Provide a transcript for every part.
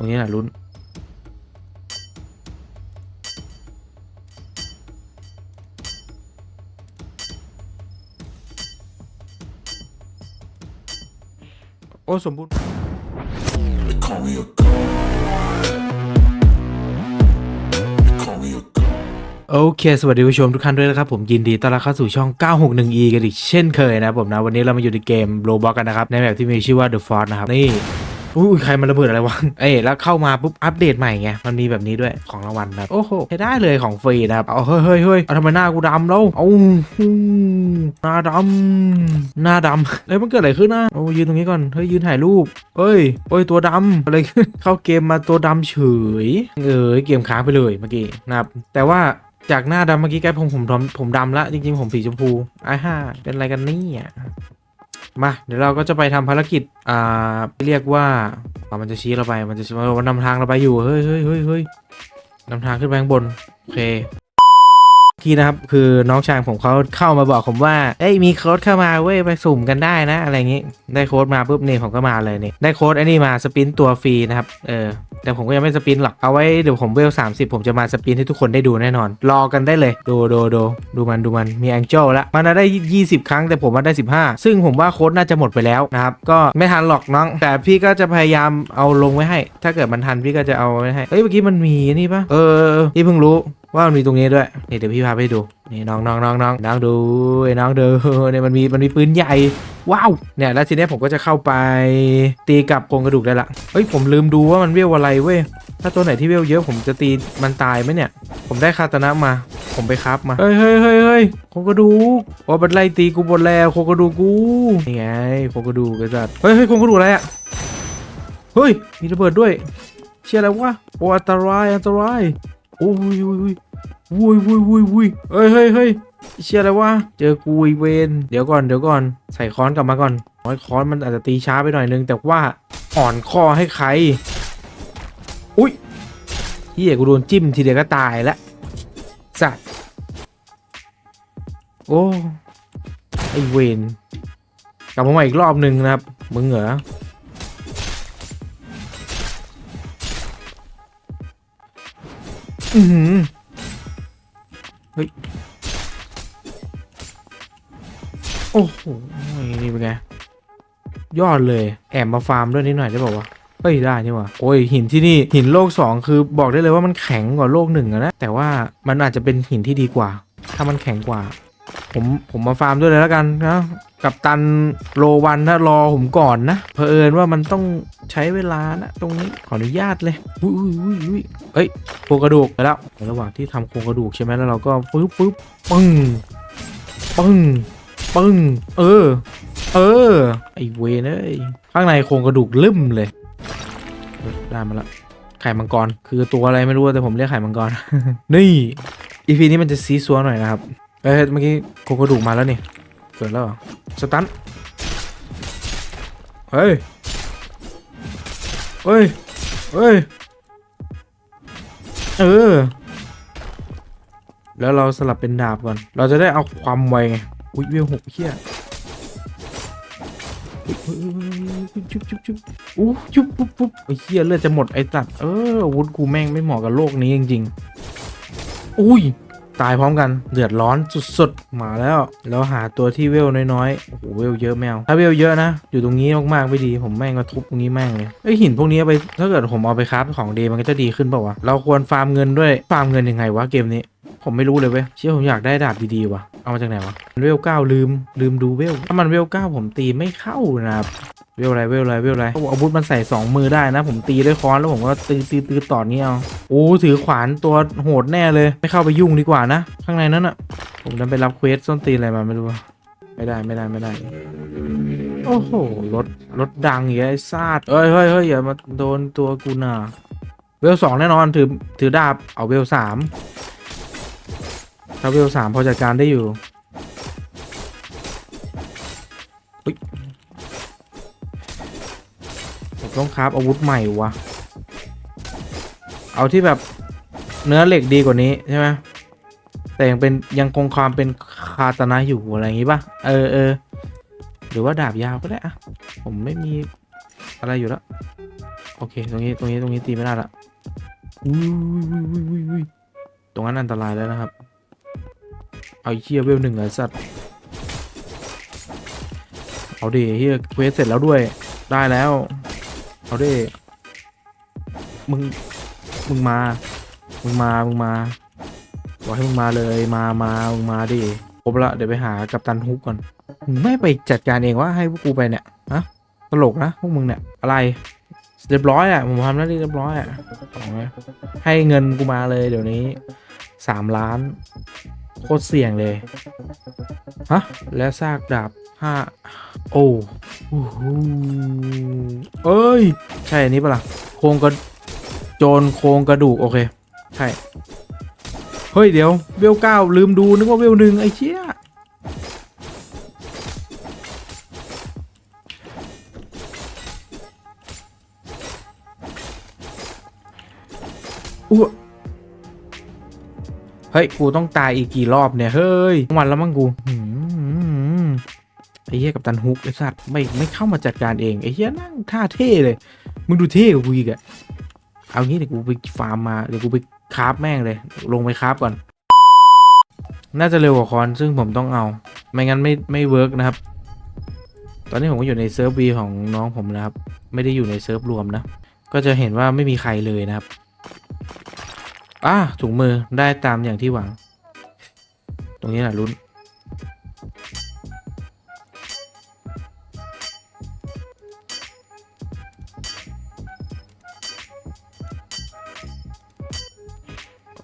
ตรงนี้แหละลุ้น โอ้ สมบูรณ์โอเค สวัสดีผู้ชมทุกท่านด้วยนะครับ ผมยินดีต้อนรับเข้าสู่ช่อง 961e กันอีกเช่นเคยนะผมนะ วันนี้เรามาอยู่ในเกม Roblox กันนะครับ ในแบบที่มีชื่อว่า The Force นะครับ นี่ อุ้ยใครมันระเบิดอะไรวะ เอ้ยแล้วเข้ามาปุ๊บอัปเดตใหม่ไง มันมีแบบนี้ด้วยของรางวัลนะครับโอ้โหใช้ได้เลยของฟรีนะครับ เอาเฮ้ยเฮ้ยเฮ้ยเอาทำไมหน้ากูดำแล้ว เอาหูหน้าดำหน้าดำเอ้ยมันเกิดอะไรขึ้นนะโอ้ยืนตรงนี้ก่อน เฮ้ยยืนถ่ายรูปเอ้ยโอ้ยตัวดำอะไรขึ้นเข้าเกมมาตัวดำเฉย เออเกมค้างไปเลยเมื่อกี้นะครับ แต่ว่าจากหน้าดำเมื่อกี้แกลายผมผมดำผมดำละจริงๆผมสีชมพูไอ้ห่าเป็นอะไรกันเนี่ย มาเดี๋ยวเราก็จะไปทำภารกิจอ่าเรียกว่ามันจะชี้เราไปมันจะมันนำทางเราไปอยู่เฮ้ยเฮ้ยเฮ้ยเฮ้ยนำทางขึ้นไปข้างบนโอเค ที่นะครับคือน้องชายผมเขาเข้ามาบอกผมว่าเอ้ยมีโค้ดเข้ามาเว้ยไปสุ่มกันได้นะ อะไรอย่างงี้ ได้โค้ดมาปุ๊บเนี่ยผมก็มาเลยนี่ได้โค้ดไอ้นี่มาสปินตัวฟรีนะครับเออแต่ผมก็ยังไม่สปินหรอกเอาไว้เดี๋ยวผมเวล30ผมจะมาสปินให้ทุกคนได้ดูแน่นอน รอกันได้เลย ดูดูดูดูมันดูมันมีแองเจิลแล้วมันได้ 20 ครั้งแต่ผมมาได้ 15 ซึ่งผมว่าโค้ดน่าจะหมดไปแล้วนะครับก็ไม่ทันหรอกน้อง แต่พี่ก็จะพยายามเอาลงไว้ให้ ถ้าเกิดมันทันพี่ก็จะเอาไว้ให้เฮ้ยเมื่อกี้มันมีนี่ปะเออเออเออพี่เพิ่งรู้ ว่ามันมีตรงนี้ด้วยนี่เดี๋ยวพี่พาไปดูนี่น้องน้องน้องน้องน้องดูไอ้น้องดูเนี่ยมันมีมันมีปืนใหญ่ว้าวเนี่ยแล้วทีนี้ผมก็จะเข้าไปตีกับโครงกระดูกได้ละเฮ้ยผมลืมดูว่ามันเวลอะไรเว้ยถ้าตัวไหนที่เวลเยอะผมจะตีมันตายไหมเนี่ย ผมได้คาตานะมา ผมไปครับมาเฮ้ยเฮ้ยเฮ้ยเฮ้ยโครงกระดูกว่ามันไลตีกูบนแล้วโครงกระดูกกูนี่ไงโครงกระดูกไอ้สัตว์เฮ้ยเฮ้ยโครงกระดูกอะไรอะเฮ้ยมีระเบิดด้วย เชื่ออะไรวะโอ้อันตรายอันตราย โอ้ยโอ้ยโอ้ยโอ้ยโอ้ยโอ้ยโอ้ยเฮ้ยเฮ้ยเฮ้ยเจออะไรวะ เจอกูอีเวน เดี๋ยวก่อน เดี๋ยวก่อน ใส่ค้อนกลับมาก่อนน้อยค้อนมันอาจจะตีช้าไปหน่อยนึง แต่ว่าอ่อนคอให้ใคร อุ้ยเฮียกูโดนจิ้มทีเดียวก็ตายละสัตว์ โอ้ ไอเวน กลับมาใหม่อีกรอบหนึ่งนะครับ มึงเหรอ อือหือโอ้โห นี่เป็นไง ยอดเลย แอบมาฟาร์มด้วยนิดหน่อยได้บอกว่าเฮ้ยได้นี่หว่าโอ้ยหินที่นี่หินโลก 2 คือบอกได้เลยว่ามันแข็งกว่าโลกหนึ่งนะ แต่ว่ามันอาจจะเป็นหินที่ดีกว่า ถ้ามันแข็งกว่า ผมผมมาฟาร์มด้วยเลยแล้วกันนะ กับตันโลวันนะรอผมก่อนนะ เพอเอิญว่ามันต้องใช้เวลานะ ตรงนี้ขออนุญาตเลยอุ้ยอุ้ยอุ้ยเอ้ยโครงกระดูกไปแล้วในระหว่างที่ทำโครงกระดูกใช่ไหมแล้วเราก็ปึ๊บปึ๊บปึ้งปึ้งปึ้งเออ เออไอเวนเอ้ยข้างในโครงกระดูกลืมเลยได้มาละไข่มังกรคือตัวอะไรไม่รู้แต่ผมเรียกไข่มังกรนี่อีพีนี้มันจะซีซัวหน่อยนะครับเอ้ยเมื่อกี้โครงกระดูกมาแล้วนี่ เกิดแล้วสตันเฮ้ย เฮ้ย เฮ้ย เออ แล้วเราสลับเป็นดาบก่อน เราจะได้เอาความไวไง อุ้ยเวลหกเฮียอุ๊ยอุ๊ยชุบชุบชุบอู้ชุบปุ๊บปุ๊บไอ้เฮียเลือดจะหมดไอ้ตัด เออวุธกูแม่งไม่เหมาะกับโลกนี้จริงๆ อุ้ย ตายพร้อมกันเดือดร้อนสุดๆมาแล้ว แล้วหาตัวที่เวลน้อยๆโอ้โหเวลเยอะแมวถ้าเวลเยอะนะ อยู่ตรงนี้มากๆไม่ดี ผมแม่งก็ทุบตรงนี้แม่งเลยไอหินพวกนี้ไปถ้าเกิดผมเอาไปคราฟของดีมันก็จะดีขึ้นเปล่าวะเราควรฟาร์มเงินด้วยฟาร์มเงินยังไงวะเกมนี้ผมไม่รู้เลยเว้ยเชื่อผมอยากได้ดาบดีๆว่ะ เอามาจากไหนวะ เวลเก้าลืมลืมดูเวล ถ้ามันเวลเก้าผมตีไม่เข้านะครับ เวลอะไรเวลอะไรเวลอะไรอาวุธมันใส่สองมือได้นะ ผมตีด้วยค้อนแล้วผมก็ตีตีตีต่อนี้เอาโอ้ถือขวานตัวโหดแน่เลยไม่เข้าไปยุ่งดีกว่านะ ข้างในนั้นอะผมดันไปรับเควสส้นตีอะไรมาไม่รู้ไม่ได้ไม่ได้ไม่ได้ โอ้โหรถรถดังอย่างไอ้ซาดเอ้ยเฮ้ยเฮ้ยอย่ามาโดนตัวกูน่ะเวลสองแน่นอนถือถือดาบเอาเวลสามถ้าเวลสามพอจัดการได้อยู่ ต้องคราฟอาวุธใหม่วะ เอาที่แบบเนื้อเหล็กดีกว่านี้ใช่ไหมแต่ยังเป็นยังคงความเป็นคาตานะอยู่อะไรอย่างงี้ป่ะ เออเออหรือว่าดาบยาวก็ได้อะผมไม่มีอะไรอยู่แล้ว โอเค ตรงนี้ตรงนี้ตรงนี้ตีไม่ได้ละอุ้ยอุ้ยอุ้ยอุ้ยอุ้ยตรงนั้นอันตรายแล้วนะครับ เอาไอ้เฮียเวลหนึ่งเหรอสัตว์ เอาดิเฮียเควสเสร็จแล้วด้วย ได้แล้ว เอาดิมึง มึงมา มึงมา มึงมา บอกให้มึงมาเลย มามามึงมาดิครบละเดี๋ยวไปหากัปตันฮุกก่อนมึงไม่ไปจัดการเองว่าให้พวกกูไปเนี่ย ฮะ ตลกนะพวกมึงเนี่ย อะไร เรียบร้อยอะ ผมทำหน้าที่เรียบร้อยอะ ให้เงินกูมาเลยเดี๋ยวนี้สามล้าน โคตรเสี่ยงเลย ฮะ และซากดาบห้าโอ้เอ้ย ใช่อันนี้ปะล่ะ โครงกระโจรโครงกระดูก โอเค ใช่ เฮ้ย เดี๋ยว เวลเก้าลืมดู นึกว่าเวลหนึ่งไอ้เชี่ยอ้ว เฮ้ย กูต้องตายอีกกี่รอบเนี่ย เฮ้ยวันแล้วมั้งกูหืมไอ้เหี้ยกับตันฮุกไอ้สัตว์ไม่ไม่เข้ามาจัดการเองไอ้เหี้ยนั่งท่าเท่เลย มึงดูเท่กว่ากูอีกอะเอางี้เดี๋ยวกูไปฟาร์มมาเดี๋ยวกูไปคราฟแม่งเลย ลงไปคราฟก่อน น่าจะเร็วกว่าคอนซึ่งผมต้องเอา ไม่งั้นไม่ไม่เวิร์กนะครับ ตอนนี้ผมก็อยู่ในเซิร์ฟวีของน้องผมนะครับ ไม่ได้อยู่ในเซิร์ฟรวมนะ ก็จะเห็นว่าไม่มีใครเลยนะครับ อะถุงมือได้ตามอย่างที่หวัง ตรงนี้แหละลุ้น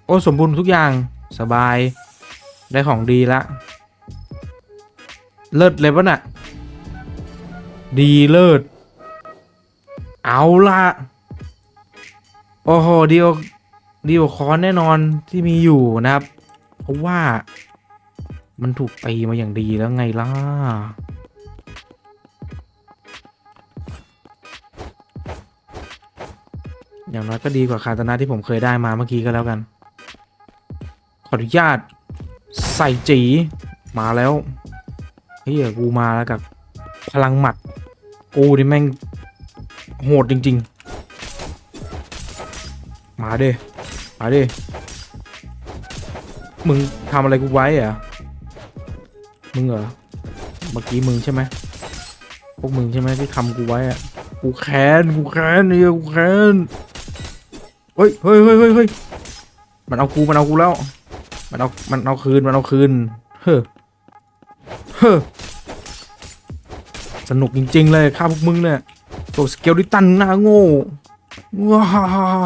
โอ้สมบูรณ์ทุกอย่างสบาย ได้ของดีละ เลิศเลยปะน่ะ ดีเลิศ เอาละโอ้โหดีกว่า ดีกว่าคอนแน่นอนที่มีอยู่นะครับ เพราะว่ามันถูกตีมาอย่างดีแล้วไงล่ะอย่างน้อยก็ดีกว่าคาตานะที่ผมเคยได้มาเมื่อกี้ก็แล้วกัน ขออนุญาตใส่จีมาแล้วเฮียกูมาแล้วกับพลังหมัด กูนี่แม่งโหดจริง ๆ มาเด้ มาด้มึงทำอะไรกูไว้อะมึงเหรอ เมื่อกี้มึงใช่ไหมพวกมึงใช่ไหมที่ทำกูไว้อะกูแค้น กูแค้นเนี่ยกูแค้น เฮ้ยเฮ้ยเฮ้ยเฮ้ยมันเอากู มันเอากูแล้ว มันเอา มันเอาคืน มันเอาคืน เฮ้อ เฮ้อ สนุกจริง ๆ เลยข้าพวกมึงเนี่ยตัวสเกลดิตันหน้าโง่ว้าฮ่า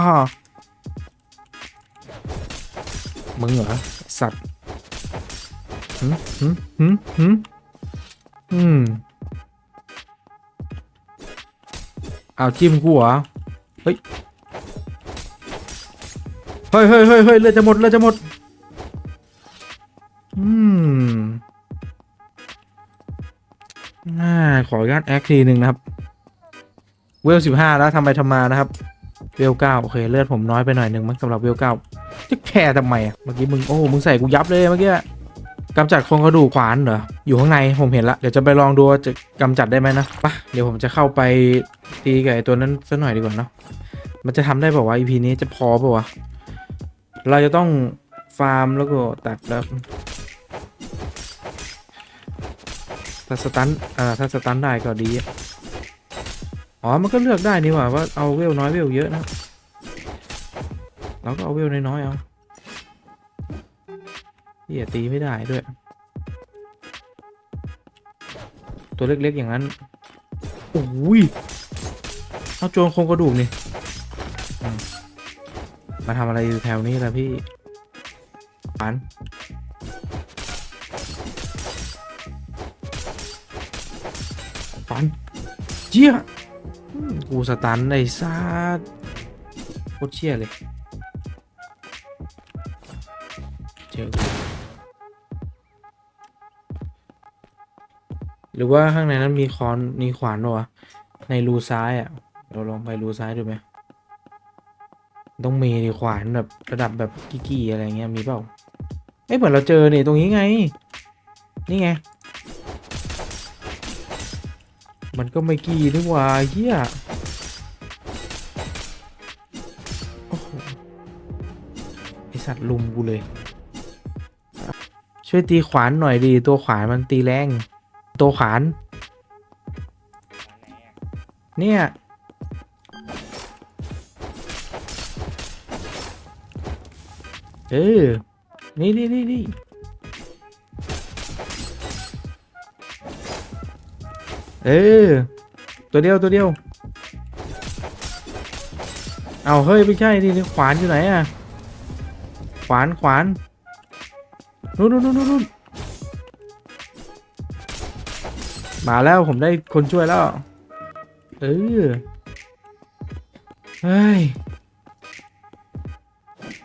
ฮ่า มึงเหรอสัตว์หืมหืมหืมหืมอืมเอาจิ้มกูเหรอเฮ้ยเฮ้ยเฮ้ยเฮ้ยเฮ้ยเลือดจะหมดเลือดจะหมดอืมอ่าขออนุญาตแอคทีหนึ่งนะครับเวลสิบห้าแล้วทำไปทำมานะครับเวลเก้าโอเคเลือดผมน้อยไปหน่อยหนึ่งมั้งสำหรับเวลเก้า จะแคร์ทำไมอะเมื่อกี้มึงโอ้มึงใส่กูยับเลยเมื่อกี้กำจัดโครงกระดูกขวานเหรออยู่ข้างในผมเห็นละเดี๋ยวจะไปลองดูจะกำจัดได้ไหมนะปะเดี๋ยวผมจะเข้าไปตีกับไอตัวนั้นสักหน่อยดีกว่าเนาะมันจะทำได้ป่าวะ EP นี้จะพอป่าวะเราจะต้องฟาร์มแล้วก็ตัดแล้วถ้าสตันอ่าถ้าสตันได้ก็ดีอะอ๋อมันก็เลือกได้นี่หว่าว่าเอาเวลน้อยเวลเยอะนะ เราก็เอาเวลน้อยๆเอาเหี้ยตีไม่ได้ด้วย ตัวเล็กๆอย่างนั้นโอ้ยเอาโจรโครงกระดูกนี่ มาทำอะไรอยู่แถวนี้ล่ะพี่ปันปันเจี๊ยกูสตันไอ้ซาดโคตรเชี่ยเลย จอกูหรือว่าข้างในนั้นมีคอนมีขวานวะในรูซ้ายอะเราลองไปรูซ้ายดูไหมต้องมีดีขวานแบบระดับแบบกี้ๆอะไรเงี้ยมีเปล่าไม่เหมือนเราเจอเนี่ยตรงนี้ไง นี่ไง มันก็ไม่กี้นี่ว่าเฮียไอสัตว์ลุมกูเลย ช่วยตีขวานหน่อยดีตัวขวานมันตีแรง ตัวขวาน เนี่ยเออ นี่นี่นี่นี่เออ ตัวเดียวตัวเดียว เอาเฮ้ย ไม่ใช่ นี่นี่ขวานอยู่ไหนอะขวานขวาน นู่นนู่นนู่นมาแล้วผมได้คนช่วยแล้ว เออเฮ้ย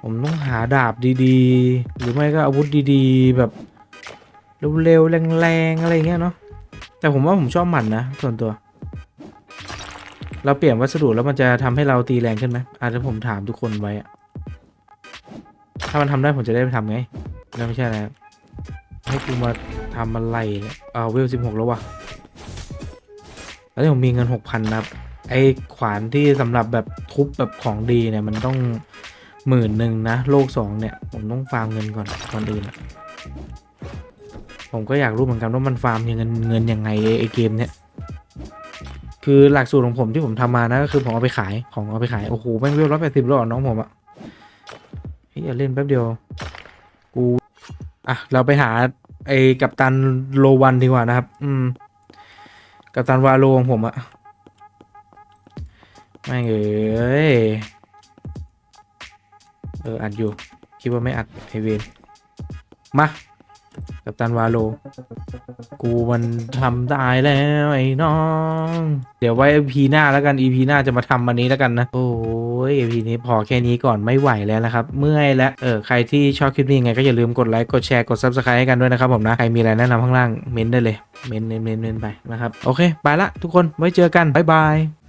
ผมต้องหาดาบดีๆ หรือไม่ก็อาวุธดีๆ แบบเร็วๆแรงๆอะไรเงี้ยเนาะแต่ผมว่าผมชอบหมันนะส่วนตัว เราเปลี่ยนวัสดุแล้วมันจะทำให้เราตีแรงขึ้นไหมอาจจะผมถามทุกคนไว้อะถ้ามันทำได้ผมจะได้ไปทำไง แล้วไม่ใช่แล้วให้กูมาทำอะไรเนี่ยเอาเวลสิบหกแล้ววะแล้วนี่ผมมีเงินหกพันนะครับ ไอ้ขวานที่สำหรับแบบทุบแบบของดีเนี่ยมันต้องหมื่นหนึ่งนะ โลกสองเนี่ย ผมต้องฟาร์มเงินก่อนก่อนอื่น ผมก็อยากรู้เหมือนกันว่ามันฟาร์มเงินเงินยังไงไอ้เกมเนี่ยคือหลักสูตรของผมที่ผมทำมานะก็คือผมเอาไปขายของเอาไปขาย โอ้โหแม่งเวลร้อยแปดสิบแล้วเหรอน้องผมอะเฮ้ยอย่าเล่นแป๊บเดียว กู อะ เราไปหาไอ้กัปตันโลวันดีกว่านะครับ อืม กัปตันวาโลของผมอะไม่เอ้ย เอออัดอยู่ คิดว่าไม่อัดไอเวนมา กัปตันวาโล กูมันทำได้แล้วไอ้น้อง เดี๋ยวไว้ EP หน้าแล้วกัน EP หน้าจะมาทำอันนี้แล้วกันนะ โอ้ ย EP นี้พอแค่นี้ก่อนไม่ไหวแล้วนะครับ เมื่อยแล้วเออใครที่ชอบคลิปนี้ยังไงก็อย่าลืมกดไลค์กดแชร์กด Subscribe ให้กันด้วยนะครับผมนะ ใครมีอะไรแนะนำข้างล่างเม้นได้เลย เมนเม้นเม้นเม้นไปนะครับ โอเค ไปละทุกคนไว้เจอกันบ๊ายบาย